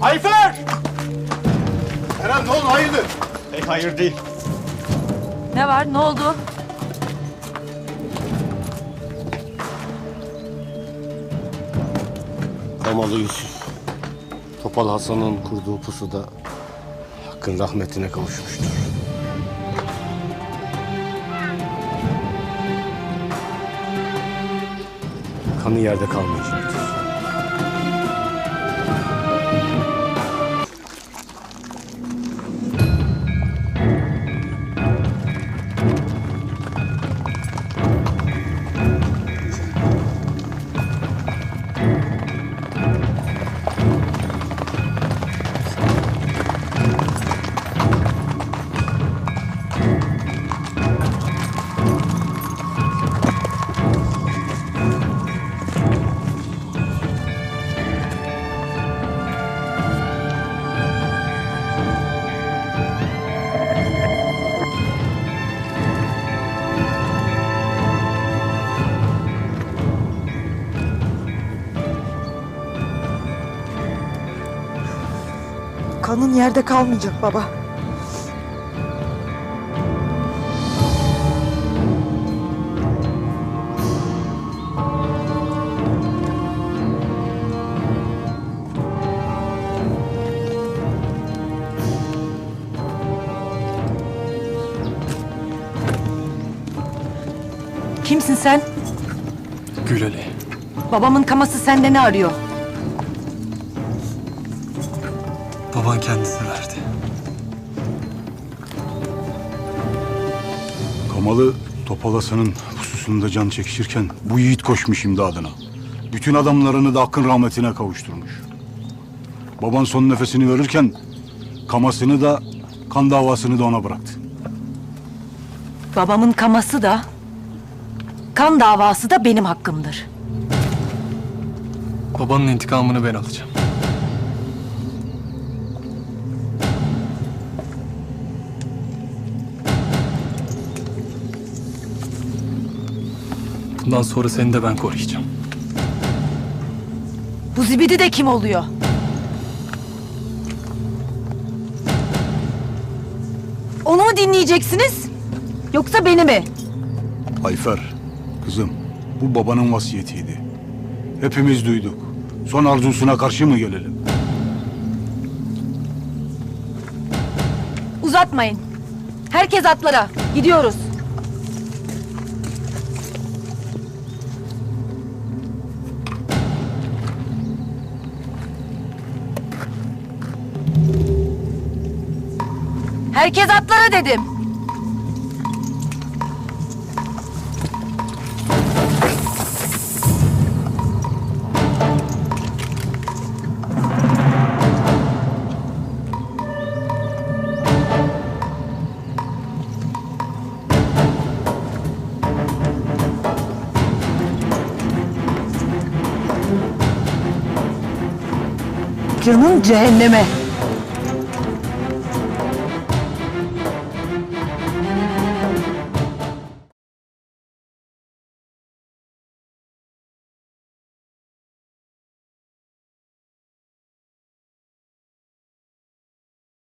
Ayfer! Eren ne oldu hayırdır? Pek hayır değil. Ne var? Ne oldu? Damalı Yusuf. Topal Hasan'ın kurduğu pusuda Hakk'ın rahmetine kavuşmuştur. Kanı yerde kalmayacaktır. Kanın yerde kalmayacak baba. Kimsin sen? Gül Ali. Babamın kaması sende ne arıyor? Baban kendisini verdi. Kamalı Topalasa'nın pususunda can çekişirken bu yiğit koşmuş imdadına. Bütün adamlarını da Hakk'ın rahmetine kavuşturmuş. Baban son nefesini verirken kamasını da kan davasını da ona bıraktı. Babamın kaması da, kan davası da benim hakkımdır. Babanın intikamını ben alacağım. Bundan sonra seni de ben koruyacağım. Bu zibidi de kim oluyor? Onu mu dinleyeceksiniz? Yoksa beni mi? Ayfer, kızım bu babanın vasiyetiydi. Hepimiz duyduk. Son arzusuna karşı mı gelelim? Uzatmayın. Herkes atlara. Gidiyoruz. Herkes atlara dedim. Canın cehenneme.